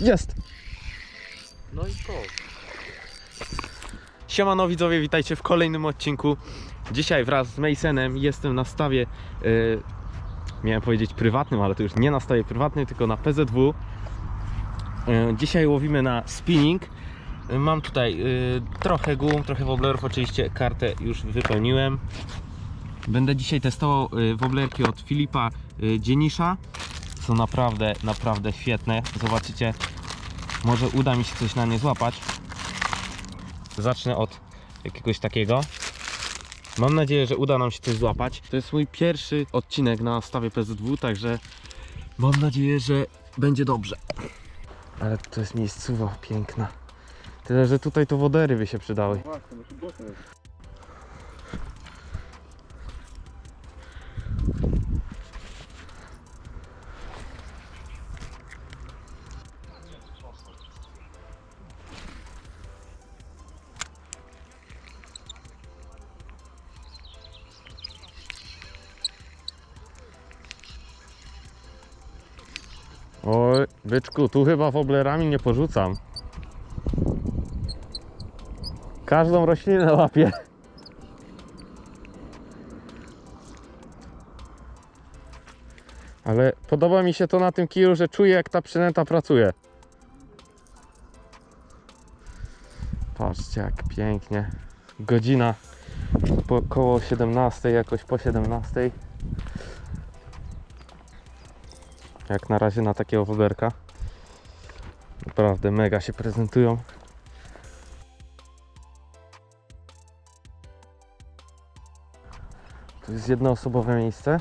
Jest! No i to. Siemano widzowie, witajcie w kolejnym odcinku. Dzisiaj wraz z Masonem jestem na stawie, yy, miałem powiedzieć prywatnym, ale to już nie na stawie prywatnym, tylko na PZW. Yy, dzisiaj łowimy na spinning. Yy, mam tutaj yy, trochę gum, trochę woblerów, oczywiście kartę już wypełniłem. Będę dzisiaj testował yy, woblerki od Filipa yy, Dzienisza. Są naprawdę, naprawdę świetne. Zobaczycie, może uda mi się coś na nie złapać. Zacznę od jakiegoś takiego. Mam nadzieję, że uda nam się coś złapać. To jest mój pierwszy odcinek na stawie PZW, także mam nadzieję, że będzie dobrze. Ale to jest miejscowa piękna. Tyle, że tutaj to wodery by się przydały. Właśnie, byczku, tu chyba woblerami nie porzucam. Każdą roślinę łapię. Ale podoba mi się to na tym kiju, że czuję jak ta przynęta pracuje. Patrzcie jak pięknie. Godzina po, koło 17, jakoś po 17. Jak na razie na takiego woderka. Naprawdę mega się prezentują. To jest jednoosobowe miejsce.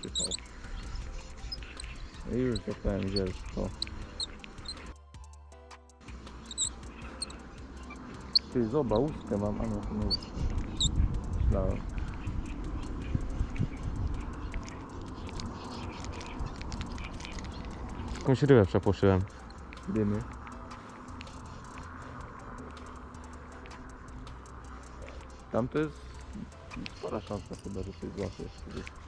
Przypał. I już zapałem zielsko. Ty zoba, łuskę mam, a nie łuskę. Myślałem. Jakąś rybę. Dymy. Tam to jest spora szansa chyba, że coś złapiesz.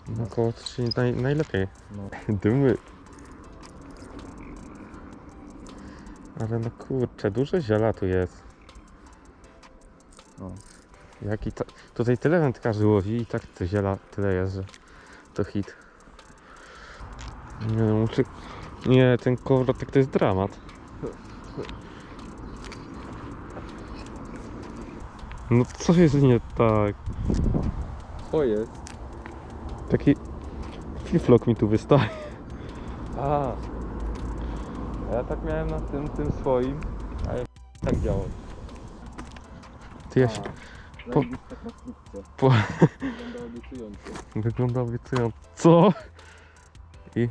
No koło 3 naj, najlepiej. No. Dymy. Ale no kurczę, dużo ziela tu jest. No. Jak i ta... Tutaj tyle wędkarzy łowi i tak to ziela tyle jest, że to hit. Nie no, muszę... Nie, ten kołowrotek to jest dramat. No co jest nie tak? Co jest? Taki fliflok mi tu wystaje. A. Ja tak miałem na tym, tym swoim, a ja tak działał. Ty ja się... Po- Zajebista konstrukcja. po- Wygląda obiecująco. Wygląda obiecująco. Co? I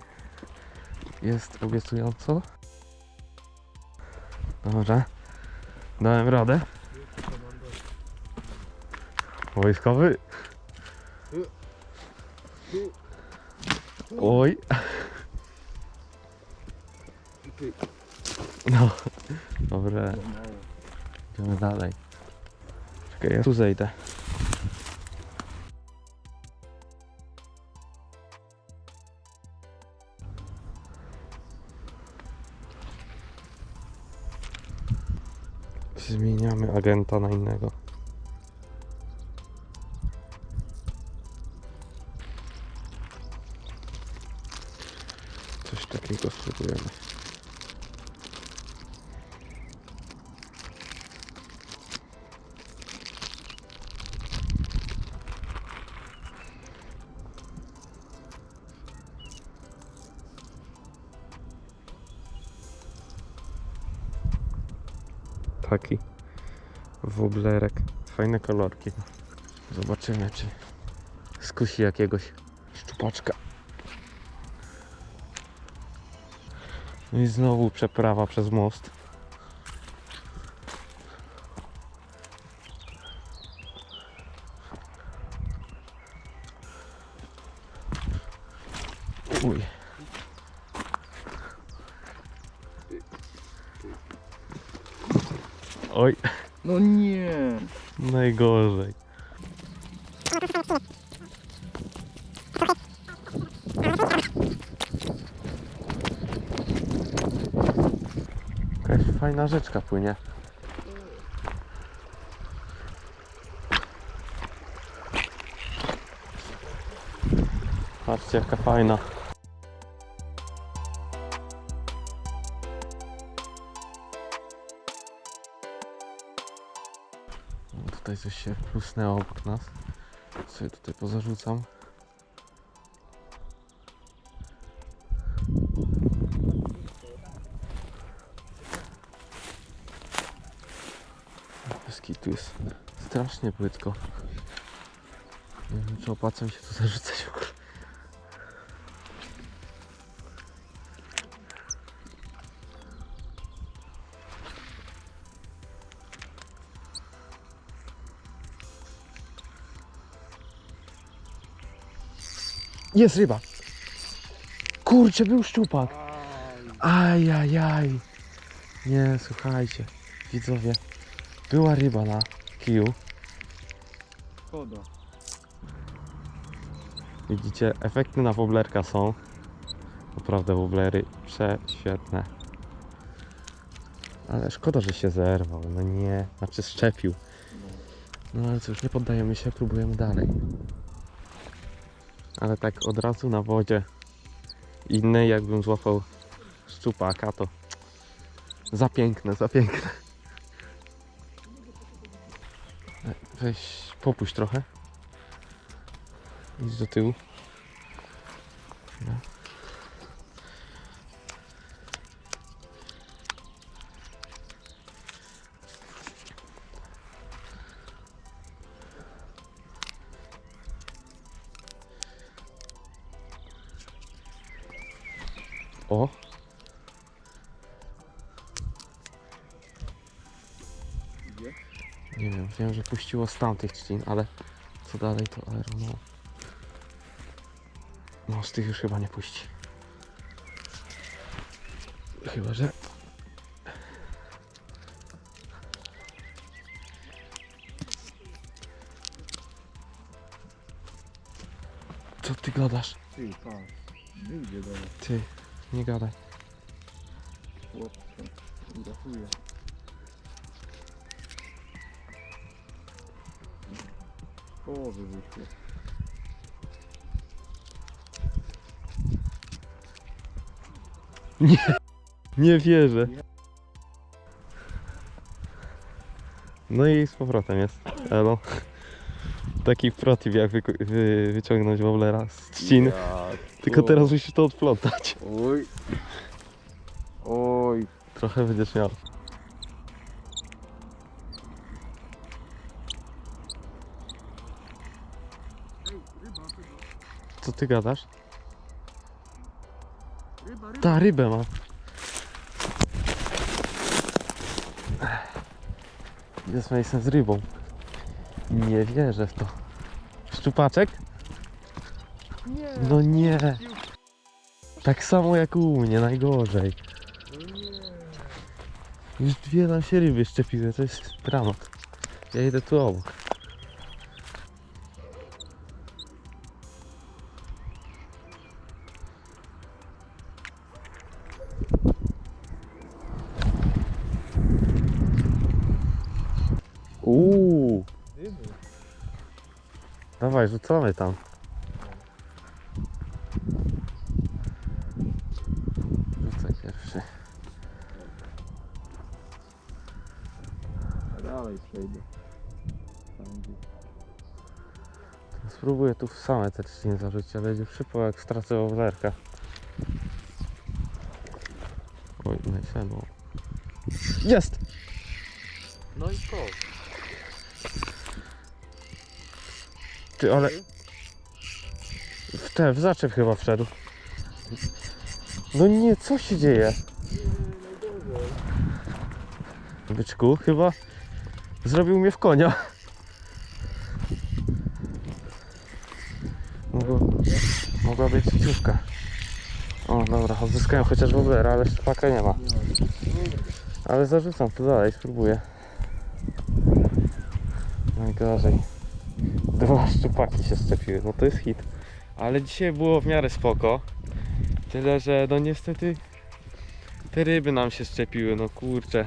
jest obiecująco. Dobra. Dałem radę. Wojskowy. Oj. No. Dobra. Idziemy dalej. Czekaj, ja tu zejdę. Zmieniamy agenta na innego. Taki woblerek. Fajne kolorki. Zobaczymy, czy skusi jakiegoś szczupaczka. No i znowu przeprawa przez most. Uj. Oj. No nie. Najgorzej. Jakaś fajna rzeczka płynie. Patrzcie jaka fajna. Tutaj coś się plusnęło obok nas. Sobie tutaj pozarzucam. Wyski tu jest strasznie płytko. Nie wiem czy opłaca mi się tu zarzucać w ogóle. Jest ryba. Kurczę, był szczupak. Ajajaj. Nie, słuchajcie, widzowie. Była ryba na kiju. Szkoda. Widzicie, efekty na woblerka są. Naprawdę woblery prześwietne. Ale szkoda, że się zerwał. No nie, znaczy szczepił. No ale cóż, nie poddajemy się, próbujemy dalej. Ale tak od razu na wodzie innej jakbym złapał szczupaka to za piękne, za piękne. Weź popuść trochę. Idź do tyłu. No. O! Gdzie? Nie wiem, wiem, że puściło z tamtych trzcin, ale co dalej to aero, no. Z tych już chyba nie puści. Chyba, że... Co ty gadasz? Ty, pan. Ty, nie gadaj. chłopcze. Wyszło. Nie wierzę. No i z powrotem jest. Elo. Taki protip jak wyko- wy- wyciągnąć woblera z trzcin. Ja, Tylko teraz musisz to odplątać. Oj. Oj. Trochę będziesz miał. Co ty gadasz? Ta rybę ma. Jest Mason z rybą. Nie wierzę w to. Szczupaczek? Nie. No nie. Tak samo jak u mnie, najgorzej. Już dwie nam się ryby szczepiły, to jest dramat. Ja idę tu obok. Uuu, dawaj, rzucamy tam. Rzucaj pierwszy. A dalej przejdę. Tam gdzie. Spróbuję tu w same te trzciny zarzucić, ale będzie przypał jak stracę owlerka. Oj, najsiadło. Jest! No i to. Ty, ale... W te, w zaczep chyba wszedł. No nie, co się dzieje? Byczku, chyba zrobił mnie w konia. Mogła, mogła być ciówka. O, dobra, odzyskałem chociaż woblera, ale szpaka nie ma. Ale zarzucam tu dalej, spróbuję. Najgorzej. Dwa szczupaki się szczepiły, no to jest hit. Ale dzisiaj było w miarę spoko. Tyle, że no niestety te ryby nam się szczepiły, no kurczę.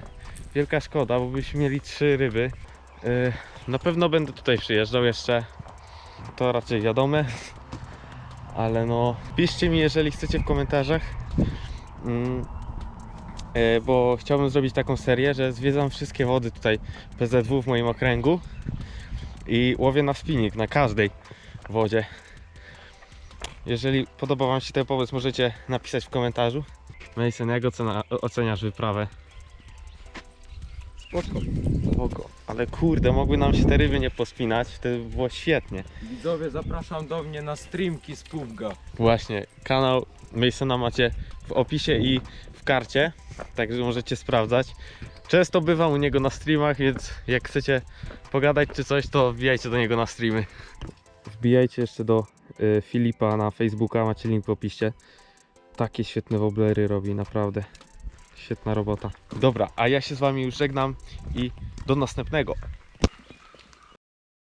Wielka szkoda, bo byśmy mieli trzy ryby. Yy, na pewno będę tutaj przyjeżdżał jeszcze. To raczej wiadome. Ale no, piszcie mi jeżeli chcecie w komentarzach. Mm, e, bo chciałbym zrobić taką serię, że zwiedzam wszystkie wody tutaj PZW w moim okręgu i łowię na spinning na każdej wodzie. Jeżeli podoba Wam się ten pomysł, możecie napisać w komentarzu. Mason, jak ocena, oceniasz wyprawę? Spoko. Spoko. Ale kurde, mogły nam się te ryby nie pospinać, to by było świetnie. Widzowie, zapraszam do mnie na streamki z PUBG'a. Właśnie, kanał Masona macie w opisie i w karcie, także możecie sprawdzać. Często bywam u niego na streamach, więc jak chcecie pogadać czy coś, to wbijajcie do niego na streamy. Wbijajcie jeszcze do y, Filipa na Facebooka, macie link w opisie. Takie świetne woblery robi, naprawdę. Świetna robota. Dobra, a ja się z wami już żegnam i do następnego.